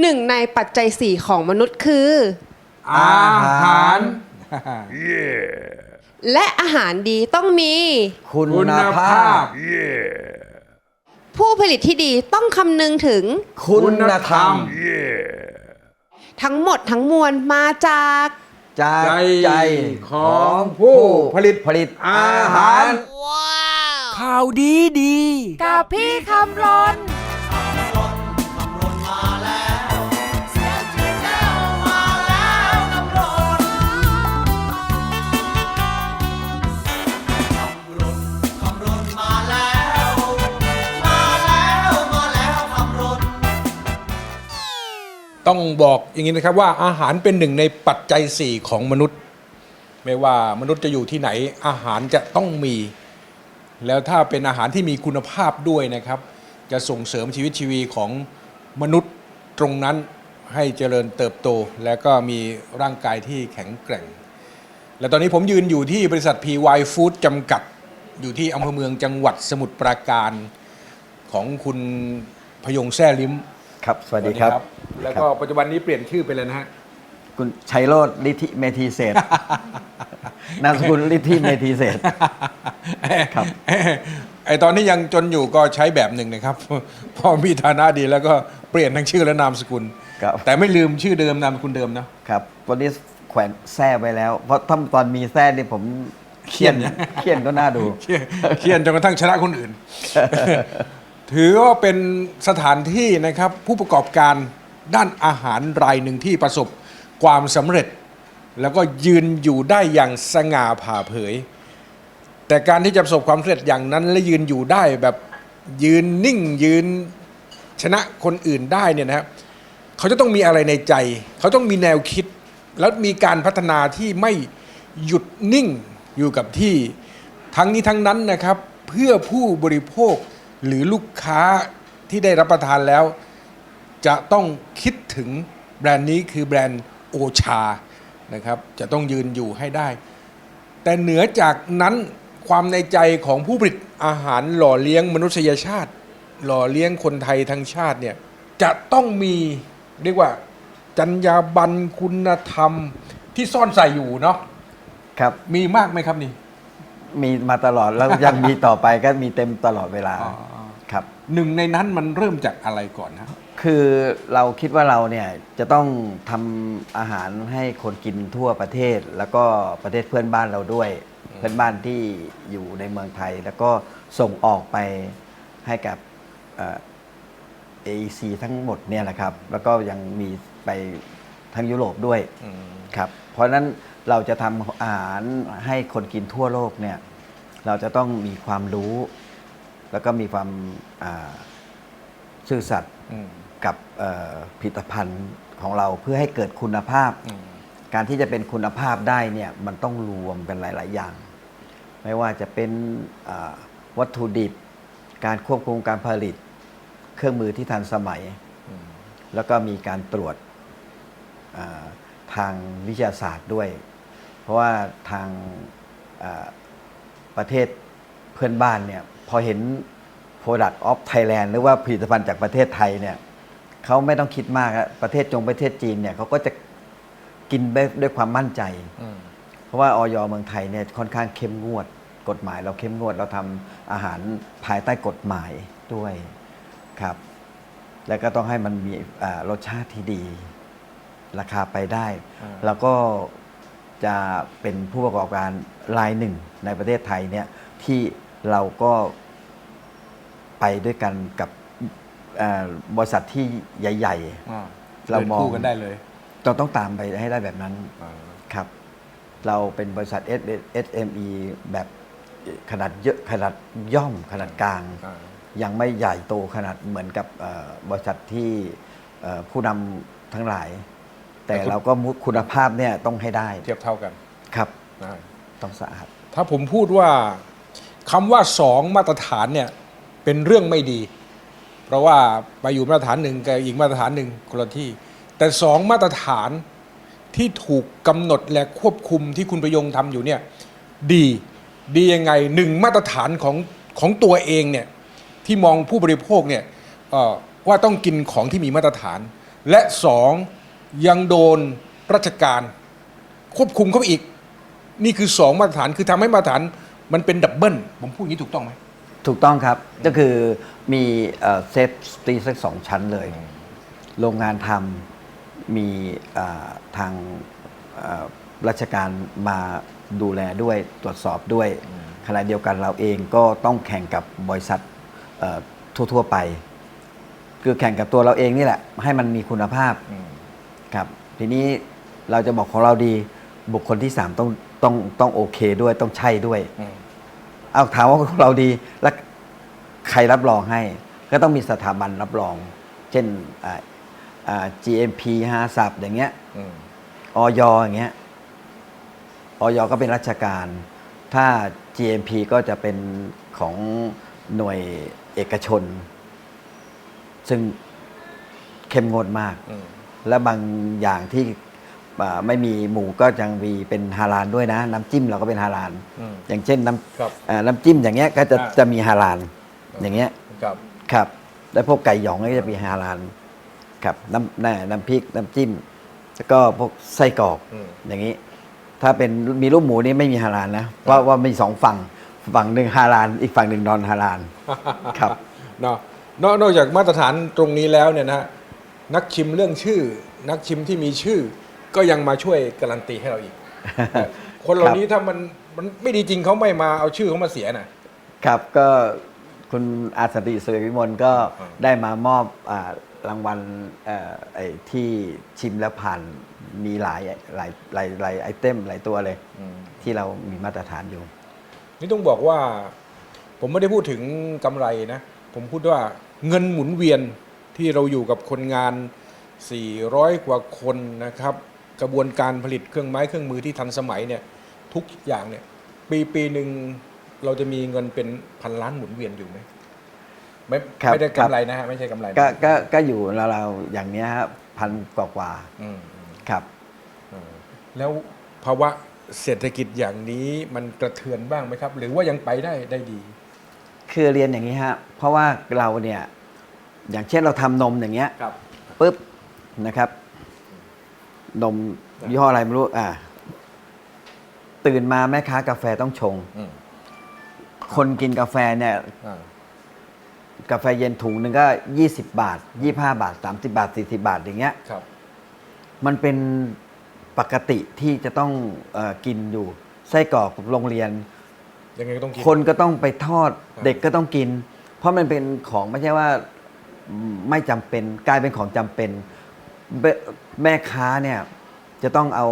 หนึ่งในปัจจัยสี่ของมนุษย์คือ อาหาร และอาหารดีต้องมี คุณคุณภาภาพพผู้ผลิตที่ดีต้องคำนึงถึง คุณธรรม ทั้งหมดทั้งมวลมาจาก จากใจใจของผู้ผลิต ผลิตอาหาร ข่าวดีดี กับพี่คำรน ต้องบอกอย่างนี้นะครับว่าอาหารเป็นหนึ่งในปัจจัยสี่ของมนุษย์ ไม่ว่ามนุษย์จะอยู่ที่ไหนอาหารจะต้องมี แล้วถ้าเป็นอาหารที่มีคุณภาพด้วยนะครับ จะส่งเสริมชีวิตชีวีของมนุษย์ตรงนั้นให้เจริญเติบโต และก็มีร่างกายที่แข็งแกร่ง และตอนนี้ผมยืนอยู่ที่บริษัท PY Food จำกัดอยู่ที่อำเภอเมืองจังหวัดสมุทรปราการของคุณพยงแซ่ลิ้ม ครับ สวัสดีครับ แล้วก็ปัจจุบันนี้เปลี่ยนชื่อไปเลยนะฮะ คุณชัยโรดลิธิเมธีเศษนามสกุลลิธิเมธีเศษครับไอตอนนี้ยังจนอยู่ก็ใช้แบบหนึ่งนะครับ พอมีฐานะดีแล้วก็เปลี่ยนทั้งชื่อและนามสกุลครับแต่ไม่ลืมชื่อเดิมนามสกุลเดิมนะครับตอนนี้แขวนแท้ไว้แล้ว เพราะถ้าตอนมีแท้นี่ผมเคียนเคียนก็น่าดูเขียนเขียนจนกระทั่งชนะคนอื่น ถือว่าเป็นสถานที่นะครับผู้ประกอบการด้านอาหารรายหนึ่งที่ประสบความสำเร็จ แล้วก็ยืนอยู่ได้อย่างสง่าผ่าเผย แต่การที่จะประสบความสำเร็จอย่างนั้นและยืนอยู่ได้แบบยืนนิ่งยืนชนะคนอื่นได้เนี่ยนะครับเขาจะต้องมีอะไรในใจ เขาต้องมีแนวคิด แล้วมีการพัฒนาที่ไม่หยุดนิ่งอยู่กับที่ ทั้งนี้ทั้งนั้นนะครับ เพื่อผู้บริโภค หรือลูกค้าที่ได้รับประทานแล้ว จะต้องคิดถึงแบรนด์นี้คือแบรนด์โอชานะครับจะต้องยืนอยู่ให้ได้ แต่เหนือจากนั้นความในใจของผู้ผลิตอาหารหล่อเลี้ยงมนุษยชาติ หล่อเลี้ยงคนไทยทั้งชาติเนี่ยจะต้องมีเรียกว่าจรรยาบรรณคุณธรรมที่ซ่อนใส่อยู่เนาะครับมีมากไหมครับนี่ มีมาตลอดแล้วยังมีต่อไปก็มีเต็มตลอดเวลาอ๋อครับ หนึ่งในนั้นมันเริ่มจากอะไรก่อนนะคือเราคิดว่าเราเนี่ยจะต้องทำอาหารให้คนกินทั่วประเทศ แล้วก็ประเทศเพื่อนบ้านเราด้วย เพื่อนบ้านที่อยู่ในเมืองไทย แล้วก็ส่งออกไปให้กับเอ่อ AEC ทั้งหมดเนี่ยแหละครับ แล้วก็ยังมีไปทั้งยุโรปด้วยอืมครับ เพราะฉะนั้น เราจะทำอาหารให้คนกินทั่วโลกเนี่ยเราจะต้องมีความรู้ แล้วก็มีความอ่าซื่อสัตย์อืมกับเอ่อผลิตภัณฑ์ของเราเพื่อให้เกิดคุณภาพอืมการที่จะเป็นคุณภาพได้เนี่ยมันต้องรวมกันหลาย ๆ อย่าง ไม่ว่าจะเป็นอ่าวัตถุดิบ การควบคุมการผลิต เครื่องมือที่ทันสมัยอืมแล้วก็มีการตรวจอ่าทางวิทยาศาสตร์ด้วย เพราะว่าทางประเทศเพื่อนบ้านเนี่ยพอเห็น Product of Thailand หรือว่าผลิตภัณฑ์จากประเทศไทยเนี่ยเขาไม่ต้องคิดมากประเทศจงประเทศจีนเนี่ยเขาก็จะกินด้วยด้วยความมั่นใจ เพราะว่าออยเมืองไทยเนี่ยค่อนข้างเข้มงวดกฎหมาย เราเข้มงวดเราทำอาหารภายใต้กฎหมายด้วยครับ แล้วก็ต้องให้มันมีรสชาติที่ดี ราคาไปได้ แล้วก็ จะเป็นผู้ประกอบการรายหนึ่งในประเทศไทยเนี่ยที่เราก็ไปด้วยกันกับอ่าบริษัทที่ใหญ่อ่าเรามองดินคู่กันได้เลยๆเราต้องตามไปให้ได้แบบนั้นอ่าครับ เราเป็นบริษัท SME แบบขนาดเยอะขนาดย่อมขนาดกลางอ่ายังไม่ใหญ่โตขนาดเหมือนกับเอ่อบริษัทที่เอ่อผู้นำทั้งหลาย แต่เราก็มุคุณภาพเนี่ยต้องให้ได้เทียบเท่ากันครับอ่าต้องสะอาดถ้าผมพูดว่าคำว่าสองมาตรฐานเนี่ยเป็นเรื่องไม่ดี เพราะว่าไปอยู่มาตรฐานหนึ่งกับอีกมาตรฐานหนึ่งคนละที่ แต่สองมาตรฐานที่ถูกกำหนดและควบคุมที่คุณประยงทำอยู่เนี่ยดีดียังไงหนึ่งมาตรฐานของของตัวเองเนี่ยที่มองผู้บริโภคเนี่ยเอ่อว่าต้องกินของที่มีมาตรฐาน และสอง ยังโดนราชการ ควบคุมเข้าไปอีก นี่คือสองมาตรฐานคือทำให้มาตรฐานมันเป็นดับเบิลผมพูดอย่างนี้ถูกต้องไหม ถูกต้องครับก็คือมีเซฟตีสักสองชั้นเลย โรงงานทำมีเอ่อทางเอ่อราชการมาดูแลด้วยตรวจสอบด้วยขณะเดียวกันเราเองก็ต้องแข่งกับบริษัทเอ่อทั่ว ๆ ไป คือแข่งกับตัวเราเองนี่แหละ ให้มันมีคุณภาพ ครับทีนี้เราจะบอกของเราดี บุคคลที่3ต้องต้องต้องโอเคด้วยต้องใช่ด้วยเอาถามว่าของเราดีแล้วใครรับรองให้ ก็ต้องมีสถาบันรับรอง เช่นอ่าอ่า GMP ฮาสับอย่างเงี้ยออยอย่างเงี้ยออยก็เป็นราชการ ถ้า GMP ก็จะเป็นของหน่วยเอกชน ซึ่งเข้มงวดมาก และบางอย่างที่อ่าไม่มีหมูก็ยังมีเป็นฮาลาลด้วยนะ น้ำจิ้มเราก็เป็นฮาลาลอืมอย่างเช่นน้ครับำอ่าน้ำจิ้มอย่างเงี้ยก็จะอ่าจะมีฮาลาลอย่างเงี้ยครับครับ แล้วพวกไก่หยองก็จะมีฮาลาลครับน้ำแน่น้ำพริกน้ำจิ้ม แล้วก็พวกไส้กรอกอืมอย่างนี้ ถ้าเป็นมีรูปหมูนี่ไม่มีฮาลาลนะเพราะว่ามีสองฝั่งฝั่งหนึ่งฮาลาลอีกฝั่งหนึ่งนอนฮาลาลครับเนาะนอกนอกจากมาตรฐานตรงนี้แล้วเนี่ยนะฮะ นักชิมเรื่องชื่อ นักชิมที่มีชื่อ ก็ยังมาช่วยการันตีให้เราอีก คนเหล่านี้ถ้ามันมันไม่ดีจริงเขาไม่มาเอาชื่อเขามาเสียนะครับก็คุณอาสติสุริวิมลก็อ่าได้มามอบอารางวัลเอ่อไอ้ที่ชิมแล้วผ่านมีหลายหลายหลายหลายไอเทมหลายตัวเลย ที่เรามีมาตรฐานอยู่ นี่ต้องบอกว่า ผมไม่ได้พูดถึงกำไรนะ ผมพูดว่าเงินหมุนเวียน ที่เราอยู่กับคนงาน 400 กว่าคนนะครับ กระบวนการผลิตเครื่องไม้เครื่องมือที่ทันสมัยเนี่ยทุกอย่างเนี่ยปีปีหนึ่งเราจะมีเงินเป็นพันล้านหมุนเวียนอยู่ไหมไม่ครับไม่ได้ครับกำไรนะฮะไม่ใช่กำไรนะก็ก็ก็อยู่ราวๆอย่างเนี้ยครับพันกว่ากว่าอืมๆครับ อืมแล้วภาวะเศรษฐกิจอย่างนี้มันกระเทือนบ้างไหมครับ หรือว่ายังไปได้ได้ดี คือเรียนอย่างนี้ฮะเพราะว่าเราเนี่ย อย่างเช่นเราทำนมอย่างเงี้ยครับ ปุ๊บนะครับ นมยี่ห้ออะไรไม่รู้อ่าตื่นมาแม่ค้ากาแฟต้องชง อืมคนกินกาแฟเนี่ย อ่า กาแฟเย็นถุงหนึ่งก็ 20 บาท 25 บาท 30 บาท 40 บาทอย่างเงี้ย ครับ มันเป็นปกติที่จะต้องเออกินอยู่ไส้กรอกโรงเรียน ยังไงก็ต้องกิน คนก็ต้องไปทอด ครับ เด็กก็ต้องกิน เพราะมันเป็นของไม่ใช่ว่าอืม ไม่จำเป็น กลายเป็นของจำเป็นแม่แม่ค้าเนี่ยจะต้องเอา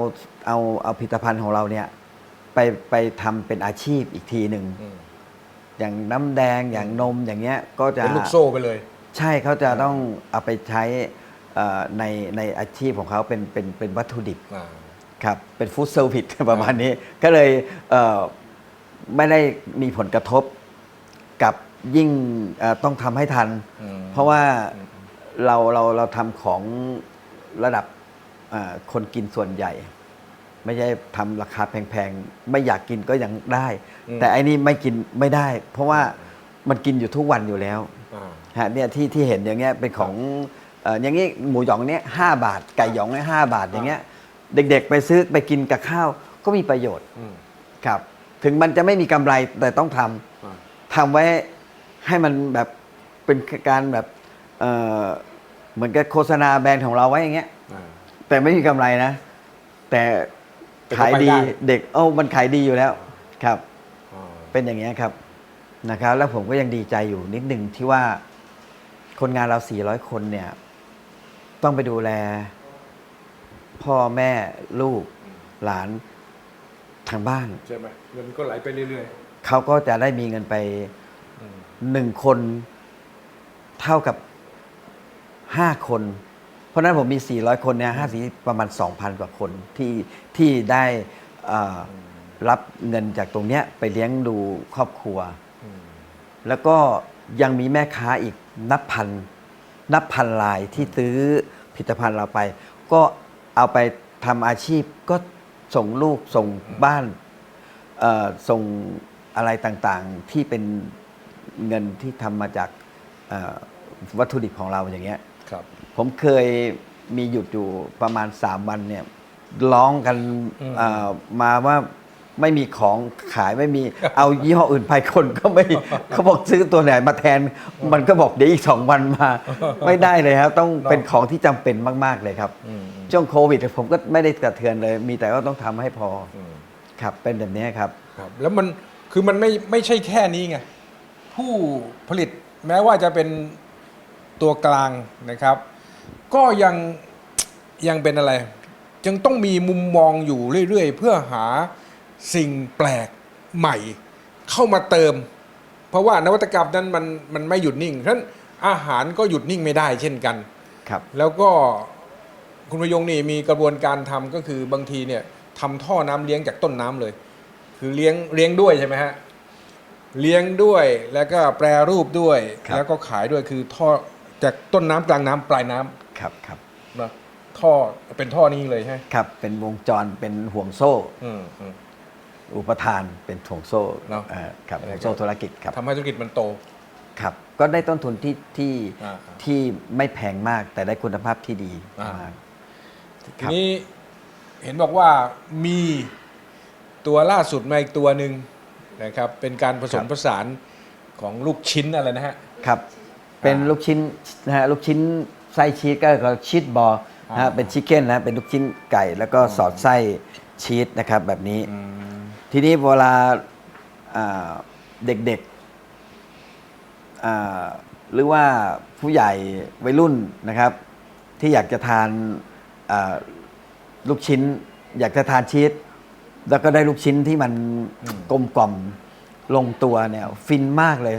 เอาเอาผลิตภัณฑ์ของเราเนี่ยไปไปทำเป็นอาชีพอีกทีหนึ่ง อืมอย่างน้ำแดงอย่างนมอย่างเงี้ยก็จะ เป็นลูกโซ่ไปเลย ใช่เขาจะต้องเอาไปใช้เอ่อในในอาชีพของเขาเป็นเป็นเป็นวัตถุดิบอ่า ครับ เป็นฟู้ดเซอร์วิส ประมาณนี้ ก็เลยเอ่อไม่ได้มีผลกระทบกับยิ่งเอ่อต้องทำให้ทัน อืม เพราะว่าอืมเราเราเราทำของระดับเอ่อคนกินส่วนใหญ่ ไม่ใช่ทำราคาแพงๆ ไม่อยากกินก็ยังได้ แต่อันนี้ไม่กินไม่ได้ เพราะว่ามันกินอยู่ทุกวันอยู่แล้วอ่าฮะเนี่ยที่ที่เห็นอย่างเงี้ยเป็นของเอ่ออย่างงี้หมูหยองเนี้ยห้าบาท ไก่หยองเนี่ยห้าบาทอย่างเงี้ย เด็ก ๆ ไปซื้อไปกินกับข้าวก็มีประโยชน์อืมครับ ถึงมันจะไม่มีกำไรแต่ต้องทำอ่าทำไว้ให้มันแบบ เป็นการแบบเอ่อเหมือนกับโฆษณาแบรนด์ของเราไว้อย่างเงี้ย อ่า แต่ไม่มีกำไรนะ แต่แต่ก็ขายดีไปได้ เด็กเอ้ามันขายดีอยู่แล้วครับอ่าเป็นอย่างเงี้ยครับนะครับ แล้วผมก็ยังดีใจอยู่นิดหนึ่งที่ว่าคนงานเรา 400 คนเนี่ย ต้องไปดูแล พ่อแม่ลูกหลานทางบ้าน ใช่ไหมเงินก็ไหลไปเรื่อยเขาก็จะได้มีเงินไปๆอืมหนึ่งคน เท่ากับห้าคน เพราะฉะนั้นผมมี 400 คนเนี่ยห้าสีประมาณ 2,000 กว่าคนที่ที่ได้เอ่อรับเงินจากตรงเนี้ยไปเลี้ยงดูครอบครัวอืมแล้วก็ยังมีแม่ค้าอีกนับพัน นับพันรายที่ซื้อผลิตภัณฑ์เราไป ก็เอาไปทำอาชีพก็ส่งลูกส่งบ้านเอ่อส่งอะไรต่างๆที่เป็นเงินที่ทำมาจากเอ่อ วัตถุดิบของเราอย่างเงี้ยครับผมเคยมีหยุดอยู่ประมาณ 3 วันเนี่ยร้องกันอืมเอ่อมาว่าไม่มีของขายไม่มีเอายี่ห้ออื่นไปคนก็ไม่เขาบอกซื้อตัวไหนมาแทน มันก็บอกเดี๋ยวอีกสองวันมา ไม่ได้เลยครับ ต้องเป็นของที่จำเป็นมาก ๆเลยครับอืมช่วงโควิดผมก็ไม่ได้กระเทือนเลย มีแต่ว่าต้องทำให้พออืมครับเป็นแบบนี้ครับครับ แล้วมันคือมันไม่ไม่ใช่แค่นี้ไงผู้ผลิตแม้ว่าจะเป็น ตัวกลางนะครับ ก็ยังยังเป็นอะไร ยังต้องมีมุมมองอยู่เรื่อยๆ เพื่อหาสิ่งแปลกใหม่ เข้ามาเติม เพราะว่านวัตกรรมนั้นมันมันไม่หยุดนิ่งฉะนั้นอาหารก็หยุดนิ่งไม่ได้เช่นกันครับ แล้วก็คุณพยงนี่มีกระบวนการทำก็คือบางทีเนี่ยทำท่อน้ำเลี้ยงจากต้นน้ำเลย คือเลี้ยงเลี้ยงด้วยใช่ไหมฮะเลี้ยงด้วยแล้วก็แปรรูปด้วยครับแล้วก็ขายด้วยคือท่อ จากต้นน้ำกลางน้ำปลายน้ำครับครับนะท่อเป็นท่อนี้เลยใช่ไหมครับเป็นวงจรเป็นห่วงโซ่ อืมอืม อุปทานเป็นห่วงโซ่เนอะอ่าครับอะไรห่วงก็โซ่ธุรกิจครับทำให้ธุรกิจมันโต ครับ ก็ได้ต้นทุนที่ที่อ่าที่ไม่แพงมากแต่ได้คุณภาพที่ดีอ่าม มาก ทีครับ นี้เห็นบอกว่ามีตัวล่าสุดมาอีกตัวหนึ่งนะครับ เป็นการผสมผสานของลูกชิ้นอะไรนะฮะ ครับ เป็นลูกชิ้นนะฮะลูกชิ้นไส้ชีสก็คือชีสบอลนะฮะอ่าเป็นชิคเก้นนะเป็นลูกชิ้นไก่แล้วก็สอดไส้ชีสนะครับแบบนี้ อืม ทีนี้เวลาอ่าเด็กๆอ่าหรือว่าผู้ใหญ่วัยรุ่นนะครับ ที่อยากจะทานอ่าลูกชิ้น อยากจะทานชีสแล้วก็ได้ลูกชิ้นที่มันกลมกล่อมลงตัวเนี่ย ฟินมากเลย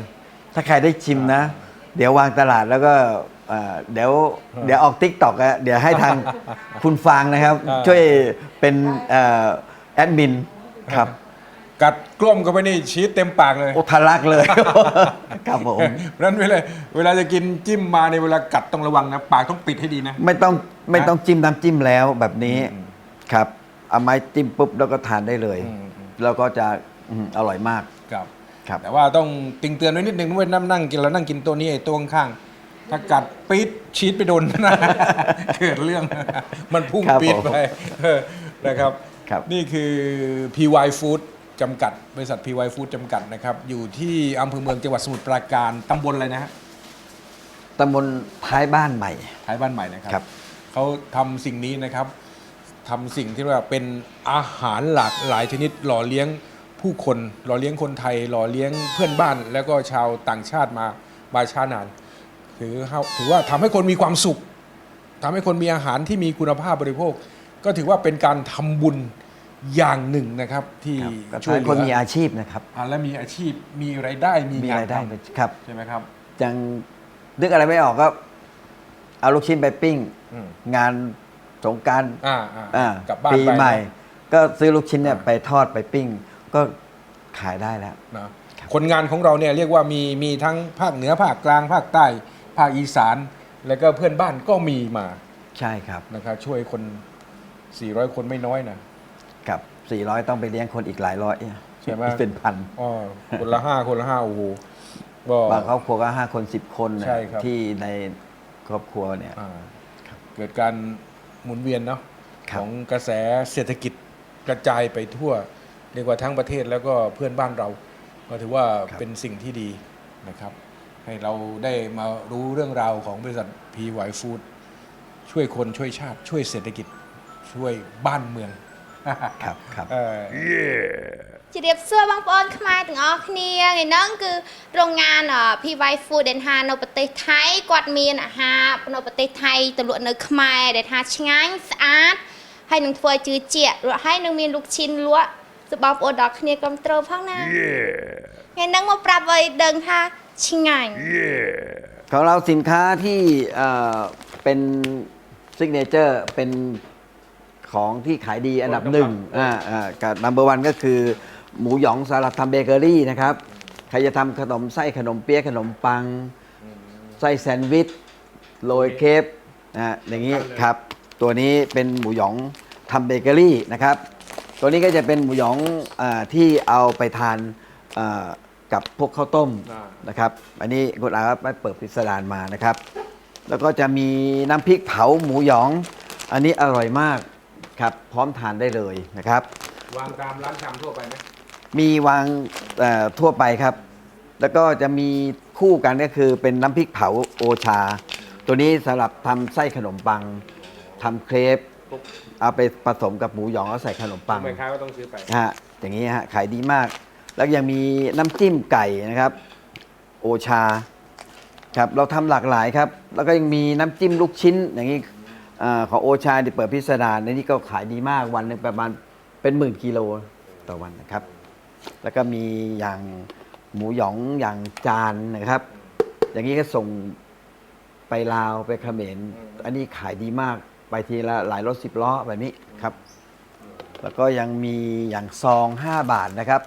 ถ้าใครได้ชิมนะ เดี๋ยววางตลาดแล้วก็อ่าเดี๋ยวเดี๋ยวออกติ๊กตอกเดี๋ยวให้ทาง คุณฟางนะครับ อ่า ช่วยเป็นเอ่อแอดมินครับกัดกล้มเข้าไปนี่ชีสเต็มปากเลยโอทะลักเลย ครับผมเพราะฉะนั้นเวลาเวลาจะกินจิ้มมาในเวลากัดต้องระวังนะ ปากต้องปิดให้ดีนะ ไม่ต้องไม่ต้องจิ้มน้ำจิ้มแล้วแบบนี้อืมครับเอาไม้จิ้มปุ๊บแล้วก็ทานได้เลย อืมอืมแล้วก็จะอืมอร่อยมาก ครับครับ แต่ว่าต้องติงเตือนไว้นิดนึงด้วยนั่งนั่งกินแล้วนั่งกินตัวนี้ไอ้ตัวข้างๆถ้ากัดปี๊ดชีสไปโดนนะ เกิดเรื่องมันพุ่งครับปี๊ดผมไปเออนะครับครับ นี่คือ PY Food จำกัด บริษัท PY Food จำกัดนะครับ อยู่ที่อำเภอเมืองจังหวัดสมุทรปราการตำบลอะไรนะฮะตำบลท้ายบ้านใหม่ท้ายบ้านใหม่นะครัครับเขาทำสิ่งนี้นะครับทำสิ่งที่เรียกว่าเป็นอาหารหลากหลายชนิดหล่อเลี้ยง ผู้คนหล่อเลี้ยงคนไทยหล่อเลี้ยงเพื่อนบ้าน แล้วก็ชาวต่างชาติมามาช้านานถือเขาถือว่าทำให้คนมีความสุขทำให้คนมีอาหารที่มีคุณภาพบริโภค ก็ถือว่าเป็นการทำบุญอย่างหนึ่งนะครับที่ครับก็ช่วยทำเหให้คนมีลืออาชีพนะครับอ่าและมีอาชีพมีรายได้มีมีงานรายได้ทำครับใช่ไหมครับยังนึกอะไรไม่ออกก็เอาลูกชิ้นไปปิ้งอืมงานสงกรารอ่าอ่าอ่ากลับบ้านปีไปใหม่เนอะก็ซื้อลูกชิ้นเนี่ยไปทอดไปปิ้ง ก็ขายได้แล้ว นะครับคนงานของเราเนี่ยเรียกว่ามีมีทั้งภาคเหนือภาคกลางภาคใต้ ภาคอีสาน แล้วก็เพื่อนบ้านก็มีมาใช่ครับนะครับช่วยคน 400 คนไม่น้อยนะ กับ 400 ต้องไปเลี้ยงคนอีกหลายร้อยใช่ไหม เป็นพัน อ๋อคนละห้าคนละห้าโอ้โหก็ บางครอบครัวก็ห้าคนสิบคนน่ะใช่ครับ ที่ในครอบครัวเนี่ย อ่าเกิดการหมุนเวียนเนาะครับ ของกระแสเศรษฐกิจกระจายไปทั่ว เรียกว่าทั้งประเทศแล้วก็เพื่อนบ้านเรา ก็ถือว่าเป็นสิ่งที่ดีนะครับ ให้เราได้มารู้เรื่องราวของบริษัท PY Food ช่วยคนช่วยชาติ ช่วยเศรษฐกิจช่วยบ้านเมือง ครับครับ เออ ជម្រាបសួរបងប្អូនខ្មែរទាំងអស់គ្នាថ្ងៃហ្នឹងគឺโรงงานអ PY Food ដែលថានៅប្រទេសថៃគាត់មានអាហារនៅប្រទេសថៃទៅលក់នៅខ្មែរដែលថាឆ្ងាញ់ស្អាតហើយនឹងធ្វើឲ្យជឿជាក់រហហើយនឹងមានลูกชิ้นលក់ សូមបងប្អូនដល់គ្នាគ្រប់ត្រូលផងណាថ្ងៃហ្នឹងមកប្រាប់ឲ្យដឹងថាឆ្ងាញ់ ของเราสินค้าที่เอ่อเป็นซิกเนเจอร์เป็นของที่ขายดีอันดับหนึ่งอ่าอ่ากับนัมเบอร์วันก็คือ หมูหยองสลัดทำเบเกอรี่นะครับ ใครจะทำขนมไส้ขนมเปี๊ยะขนมปัง ไส้แซนด์วิชโรยเคปนะฮะอย่างนี้ครับ ตัวนี้เป็นหมูหยองทำเบเกอรี่นะครับ ตัวนี้ก็จะเป็นหมูหยองอาที่เอาไปทานอ่ากับพวกข้าวต้มอ่านะครับ อันนี้คุณอาครับไปเปิดพิสดารมานะครับ แล้วก็จะมีน้ำพริกเผาหมูหยอง อันนี้อร่อยมากครับพร้อมทานได้เลยนะครับ วางตามร้านชำทั่วไปไหมมีวางเอ่อทั่วไปครับ แล้วก็จะมีคู่กันก็คือเป็นน้ำพริกเผาโอชา ตัวนี้สำหรับทำไส้ขนมปังทำเครป เอาไปผสมกับหมูหยองแล้วใส่ขนมปัง แม่ค้าก็ต้องซื้อไป ฮะอย่างนี้ฮะขายดีมาก แล้วยังมีน้ำจิ้มไก่นะครับ โอชาครับเราทำหลากหลายครับ แล้วก็ยังมีน้ำจิ้มลูกชิ้น อย่างนี้เออของโอชาที่เปิดพิสดารในนี้ก็ขายดีมากวันหนึงประมาณเป็นหมื่นกิโลต่อวันนะครับ แล้วก็มีอย่างหมูหยองอย่างจานนะครับ อย่างนี้ก็ส่งไปลาวไปเขมรอันนี้ขายดีมาก ไปทีละหลายรถสิบล้อแบบนี้ครับ แล้วก็ยังมีอย่างซอง 5 บาทนะครับ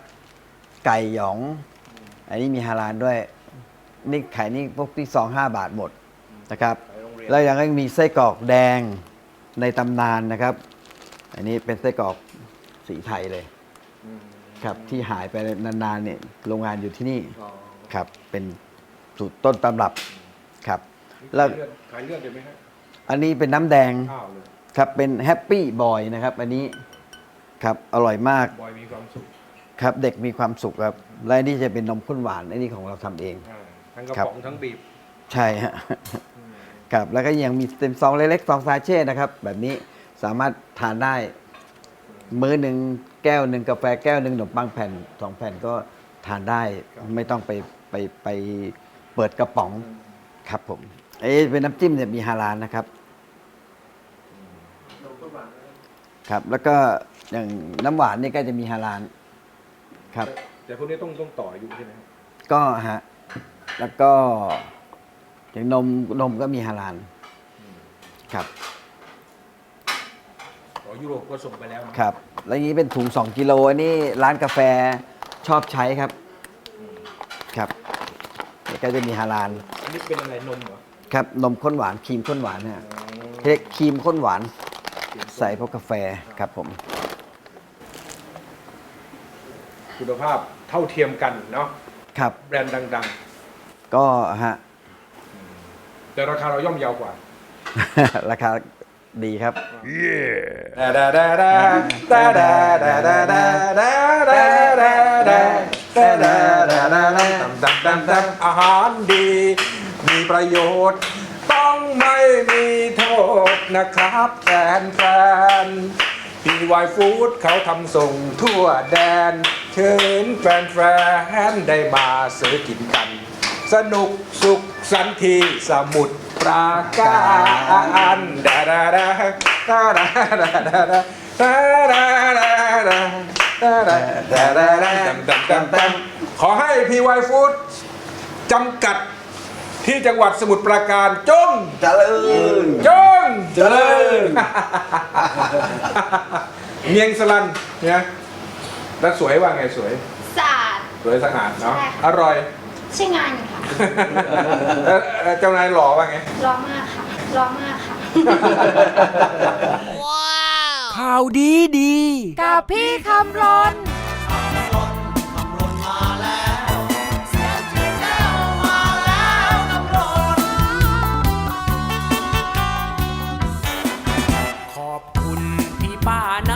ไก่หยอง อันนี้มีฮาลานด้วยนี่ขายนี่พวกที่ซอง5บาทหมดนะครับไปโรงเรียนแล้วยังมีไส้กรอกแดงในตำนานนะครับ อันนี้เป็นไส้กรอกสีไทยเลยอืมครับที่หายไปนานๆเนี่ยโรงงานอยู่ที่นี่อ๋อครับเป็นสูตรต้นตำรับครับ แล้ขายวเลือดขายเลือดเลยไหมฮะ อันนี้เป็นน้ำแดงข้าวเลยครับเป็นแฮปปี้บอยนะครับ อันนี้ครับอร่อยมากบอยมีความสุขครับ เด็กมีความสุขครับและอันนี่จะเป็นนมข้นหวานอันนี้ของเราทำเอง อ่าทั้งกระครับป๋องทั้งบีบใช่ฮะครับแล้วก็ยังมีเต็มซองเล็กๆซองซาเช่นะครับ แบบนี้สามารถทานได้ มื้อหนึ่งแก้วหนึ่งกาแฟแก้วหนึ่งขนมปังแผ่นสองแผ่นก็ทานได้ ไม่ต้องไปไปไปเปิดกระป๋องครับผม เอ้เป็นน้ำจิ้มเนี่ยมีฮาลานนะครับ ครับ แล้วก็อย่างน้ำหวานนี่ก็จะมีฮาลานครับ แต่พวกนี้ต้องต้องต่ออายุใช่ไหมฮะก็ฮะ แล้วก็อย่างนมนมก็มีฮาลานครับ อ๋อยุโรปก็ส่งไปแล้วนะครับ แล้วอย่างนี้เป็นถุง 2 กิโลอันนี้ร้านกาแฟชอบใช้ครับ ครับนี่ก็จะมีฮาลานอันนี้เป็นอะไรนมเหรอ ครับนมข้นหวานครีมข้นหวานฮะเรียกครีมข้นหวานใส่พวกกาแฟครับผม คุณภาพเท่าเทียมกันเนาะครับ แบรนด์ดัง ก็ฮะ ๆ แต่ราคาเราย่อมเยาวกว่าราคาดีครับ ดาดาดาดาดาดาดาดาดาดาดาดาดาดาดาดาดาดาดาตำตำตำตำอาหารดีมี ประโยชน์ ต้องไม่มีโทษนะครับแฟนแฟนพีวายฟู้ดเขาทำส่งทั่วแดน เชิญแฟนแฟนๆได้มาซื้อกินกัน สนุกสุขสันต์ทีสมุทรปราการดาดาดาดาดาดาดาดาดาดาดาดาดาดาดาดาดาดาดำดำดำดำขอให้พีวายฟู้ดจำกัด ที่จังหวัดสมุทรปราการจงเจริญจงเจริญเมียงสลันเนี่ยแล้วสวยว่าไงสวย สะอาด สวยสะอาดเนาะใช่ค่ะ อร่อยใช่งานอยู่ค่ะแล้วแล้วเจ้านายหล่อว่าไง ร้องมากค่ะร้องมากค่ะ ข่าวดีดี กับพี่คำรน ป่านะ